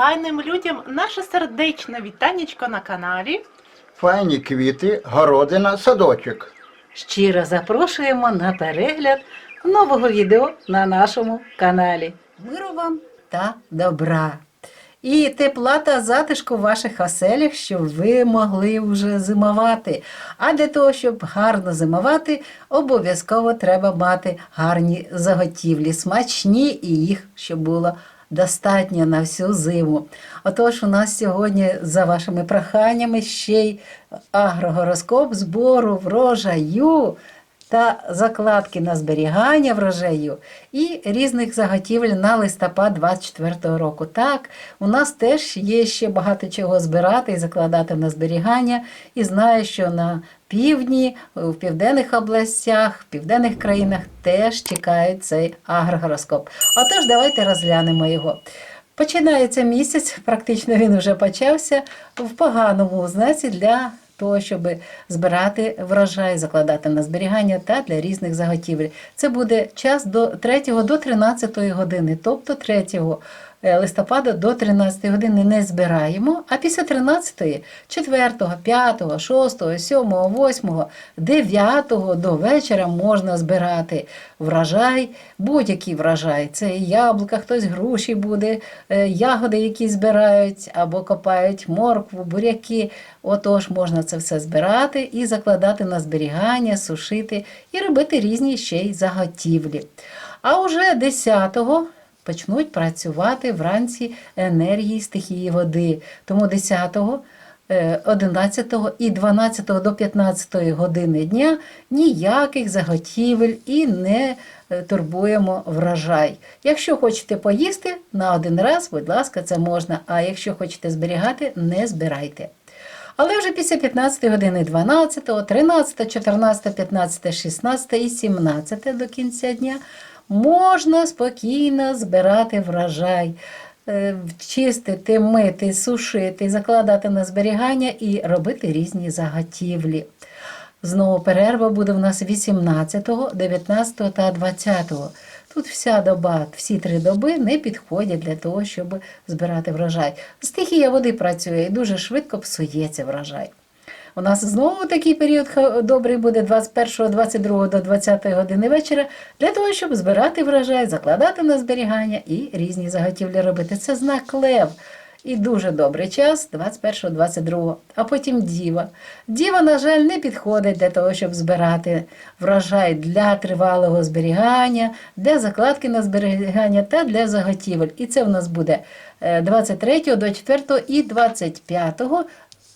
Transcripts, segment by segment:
файним людям наше сердечне вітанечко на каналі. Файні квіти, городина, садочок. Щиро запрошуємо на перегляд нового відео на нашому каналі. Миру вам та добра. І тепла та затишку в ваших оселях, щоб ви могли вже зимувати. А для того, щоб гарно зимувати, обов'язково треба мати гарні заготівлі, смачні і їх, щоб було достатньо на всю зиму. Отож, у нас сьогодні за вашими проханнями ще й агрогороскоп збору врожаю та закладки на зберігання врожаю і різних заготівель на листопад 24 року. Так, у нас теж є ще багато чого збирати і закладати на зберігання. І знаю, що на півдні, в південних областях, в південних країнах теж чекають цей агрогороскоп. Отож, давайте розглянемо його. Починається місяць, практично він вже почався в поганому знаці для того, щоб збирати врожай, закладати на зберігання та для різних заготівель. Це буде час до 3 до 13 години, тобто 3 листопада до 13 години не збираємо, а після 13, 4, 5, 6, 7, 8, 9 до вечора можна збирати врожай, будь-який врожай. Це яблука, хтось груші буде, е, ягоди, які збирають або копають моркву, буряки. Отож, можна це все збирати і закладати на зберігання, сушити і робити різні ще й заготівлі. А уже 10-го почнуть працювати вранці енергії стихії води. Тому 10-го, е, 11 і 12 до 15 години дня ніяких заготівель і не е, турбуємо врожай. Якщо хочете поїсти на один раз, будь ласка, це можна. А якщо хочете зберігати, не збирайте. Але вже після 15 години 12, 13, 14, 15, 16 і 17 до кінця дня можна спокійно збирати врожай, е, чистити, мити, сушити, закладати на зберігання і робити різні заготівлі. Знову перерва буде в нас 18, 19 та 20. Тут вся доба, всі три доби не підходять для того, щоб збирати врожай. Стихія води працює і дуже швидко псується врожай. У нас знову такий період добрий буде 21, 22 до 20 години вечора для того, щоб збирати врожай, закладати на зберігання і різні заготівлі робити. Це знак лев. І дуже добрий час 21-22, а потім діва. Діва, на жаль, не підходить для того, щоб збирати врожай для тривалого зберігання, для закладки на зберігання та для заготівель. І це в нас буде е, 23, 24 і 25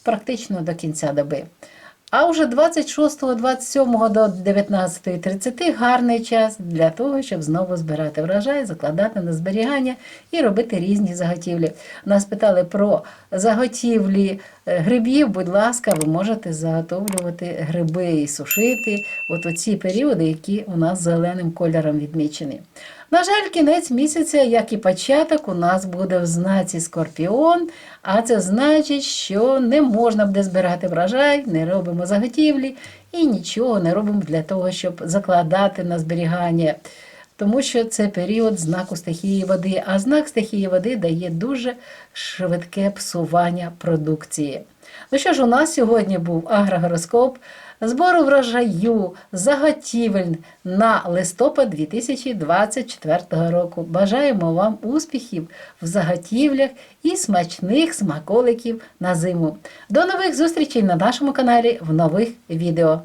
практично до кінця доби. А вже 26, 27 до 19.30 гарний час для того, щоб знову збирати врожай, закладати на зберігання і робити різні заготівлі. Нас питали про заготівлі е, грибів. Будь ласка, ви можете заготовлювати гриби і сушити от у ці періоди, які у нас зеленим кольором відмічені. На жаль, кінець місяця, як і початок, у нас буде в знаці Скорпіон, а це значить, що не можна буде збирати врожай, не робимо заготівлі і нічого не робимо для того, щоб закладати на зберігання. Тому що це період знаку стихії води, а знак стихії води дає дуже швидке псування продукції. Ну що ж, у нас сьогодні був агрогороскоп збору врожаю заготівель на листопад 2024 року. Бажаємо вам успіхів в заготівлях і смачних смаколиків на зиму. До нових зустрічей на нашому каналі в нових відео.